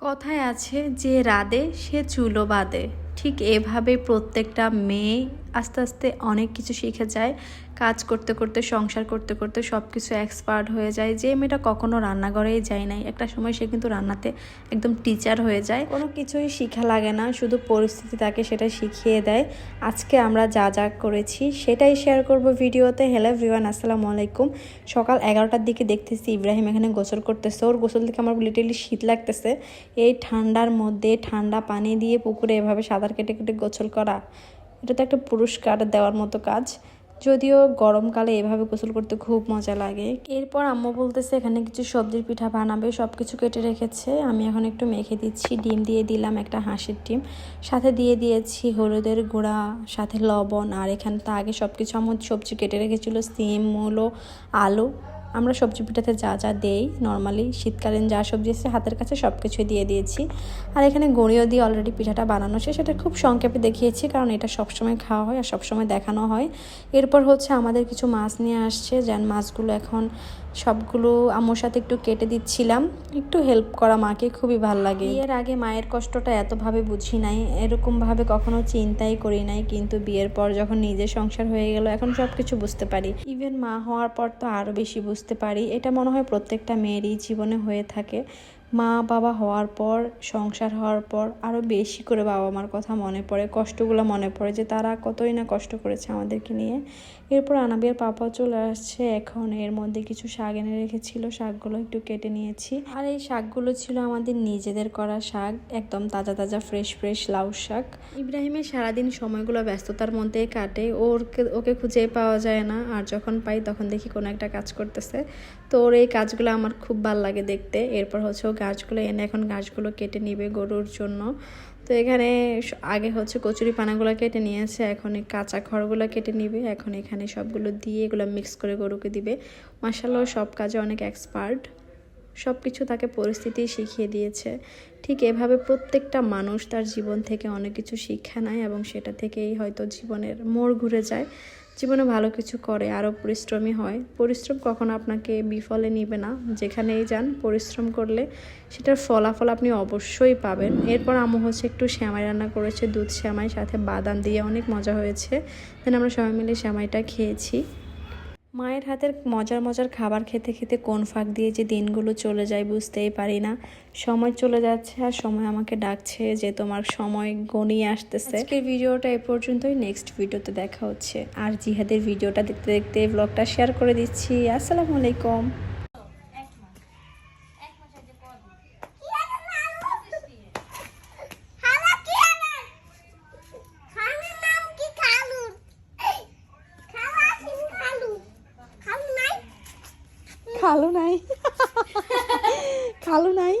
কথায় আছে যে রাধে সে চুলো বাঁধে ঠিক এভাবে প্রত্যেকটা মেয়ে আস্তে আস্তে অনেক কিছু শিখে যায়। কাজ করতে করতে, সংসার করতে করতে সব কিছু এক্সপার্ট হয়ে যায়। যে মেয়েটা কখনো রান্নাঘরেই যায় নাই। একটা সময় সে কিন্তু রান্নাতে একদম টিচার হয়ে যায়। কোনো কিছুই শিখা লাগে না। শুধু পরিস্থিতি তাকে সেটা শিখিয়ে দেয়। আজকে আমরা যা যা করেছি সেটাই শেয়ার করব ভিডিওতে। হ্যালো এভরিওয়ান আসসালামু আলাইকুম। সকাল এগারোটার দিকে দেখতেছি ইব্রাহিম এখানে গোসল করতেছে। ওর গোসল থেকে আমার লিটারলি শীত লাগতেছে। এই ঠান্ডার মধ্যে ঠান্ডা পানি দিয়ে পুকুরে এভাবে সাঁতার কেটে কেটে গোসল করা। এটা তো একটা পুরস্কার দেওয়ার মতো কাজ। যদিও গরমকালে এভাবে গোসল করতে খুব মজা লাগে। এরপর আম্মু বলতেছে, এখানে কিছু সবজির পিঠা বানাবে সব কিছু কেটে রেখেছে। আমি এখন একটু মেখে দিচ্ছি। ডিম দিয়ে দিলাম একটা হাঁসের ডিম। সাথে দিয়ে দিয়েছি হলুদের গুঁড়া, সাথে লবণ, আর এখানে তো আগে সব কিছু আমার সবজি কেটে রেখেছিল, সিম, মূলো, আলু। আমরা সবজি পিঠাতে যা যা দেই, নর্মালি শীতকালীন যা সবজি আছে, হাতের কাছে সব কিছুই দিয়ে দিয়েছি। আর এখানে গড়িও দিয়ে অলরেডি পিঠাটা বানানো শেষ। সেটা খুব সংক্ষেপে দেখিয়েছি, কারণ এটা সবসময় খাওয়া হয় আর সবসময় দেখানো হয়। এরপর হচ্ছে আমাদের কিছু মাছ নিয়ে আসছে, যেন মাছগুলো এখন সবগুলো আমার সাথে একটু কেটে দিচ্ছিলাম। একটু হেল্প করা মাকে, খুবই ভালো লাগে। বিয়ের আগে মায়ের কষ্টটা এতভাবে বুঝি নাই, এরকমভাবে কখনো চিন্তাই করি নাই, কিন্তু বিয়ের পর যখন নিজের সংসার হয়ে গেল, এখন সব কিছু বুঝতে পারি। ইভেন মা হওয়ার পর তো আরও বেশি বুঝতে পারি। এটা মনে হয় প্রত্যেকটা মেয়েরই জীবনে হয়ে থাকে। মা বাবা হওয়ার পর, সংসার হওয়ার পর আরও বেশি করে বাবা মার কথা মনে পড়ে, কষ্টগুলো মনে পড়ে যে তারা কতই না কষ্ট করেছে আমাদেরকে নিয়ে। এরপর আনাবিয়ার পাপা চলে আসছে। এখন এর মধ্যে কিছু শাক এনে রেখেছিল, শাকগুলো একটু কেটে নিয়েছি। আর এই শাকগুলো ছিল আমাদের নিজেদের করা শাক, একদম তাজা তাজা ফ্রেশ ফ্রেশ লাউ শাক। ইব্রাহিমের সারাদিন সময়গুলো ব্যস্ততার মধ্যেই কাটে। ওরকে, ওকে খুঁজে পাওয়া যায় না। আর যখন পাই তখন দেখি কোনো একটা কাজ করতেছে। তো ওর এই কাজগুলো আমার খুব ভালো লাগে দেখতে। এরপর হচ্ছে গাছগুলো এনে এখন গাছগুলো কেটে নিবে গরুর জন্য। তো এখানে আগে হচ্ছে কচুরি পানাগুলো কেটে নিয়েছে, এখন এই কাঁচা খড়গুলো কেটে নিবে, এখন এখানে সবগুলো দিয়ে এগুলো মিক্স করে গরুকে দিবে। মাসাল্লাহ সব কাজে অনেক এক্সপার্ট সব কিছু তাকে পরিস্থিতি শিখিয়ে দিয়েছে। ঠিক এভাবে প্রত্যেকটা মানুষ তার জীবন থেকে অনেক কিছু শিক্ষা নেয় এবং সেটা থেকেই হয়তো জীবনের মোড় ঘুরে যায়। জীবনে ভালো কিছু করে, আরও পরিশ্রমী হয়। পরিশ্রম কখনো আপনাকে বিফলে নিবে না। যেখানেই যান, পরিশ্রম করলে সেটার ফলাফল আপনি অবশ্যই পাবেন। এরপর আম্মু হচ্ছে একটু শ্যামাই রান্না করেছে, দুধ শ্যামাই সাথে বাদাম দিয়ে অনেক মজা হয়েছে। দেন আমরা সবাই মিলে শ্যামাইটা খেয়েছি। মায়ের হাতের মজার মজার খাবার খেতে খেতে কোন ফাঁক দিয়ে যে দিনগুলো চলে যায় বুঝতেই পারি না। সময় চলে যাচ্ছে আর সময় আমাকে ডাকছে যে তোমার সময় গনিয়ে আসতেছে। আজকের ভিডিওটা এ পর্যন্তই। নেক্সট ভিডিওতে দেখা হচ্ছে। আর জিহাদের ভিডিওটা দেখতে দেখতে ব্লগটা শেয়ার করে দিচ্ছি। আসসালামু আলাইকুম খালা কি আনে? খালার নাম কি খালু? খালা কি খালু? খালু নাই? খালু নাই